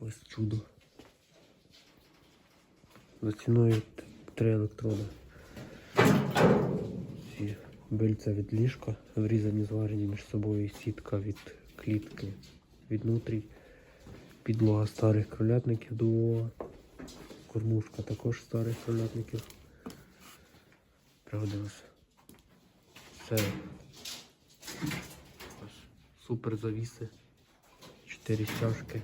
Ось чудо. За ціною 3 електроди. Ці бильця від ліжка, врізані зварені між собою сітка від клітки від нутрій. Підлога старих кролятників дубова. Кормушка також старих кролятників. Пригодилося. Все. Супер завіси. Чотири стяжки.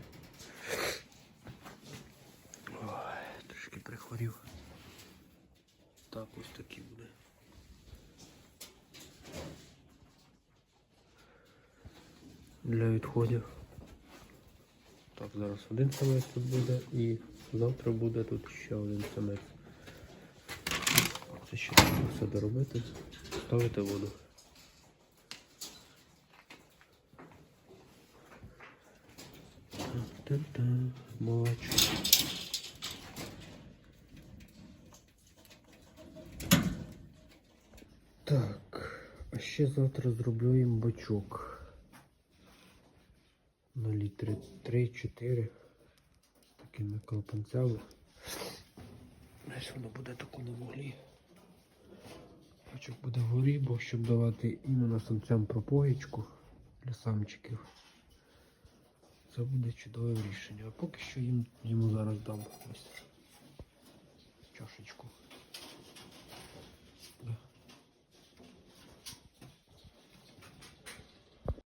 Прихворів. Так ось такі буде. Для відходів. Так, зараз один самець тут буде і завтра буде тут ще один самець. Це ще треба все доробити, ставити воду. Та-та, Так, а ще завтра зроблю їм бачок. На літри 3-4. Такими колпанцями. Ось воно буде таку на вуглі. Бачок буде вгорі, бо щоб давати іменно самцям пропоїчку для самчиків. Це буде чудове рішення. А поки що їм йому зараз дам ось чашечку.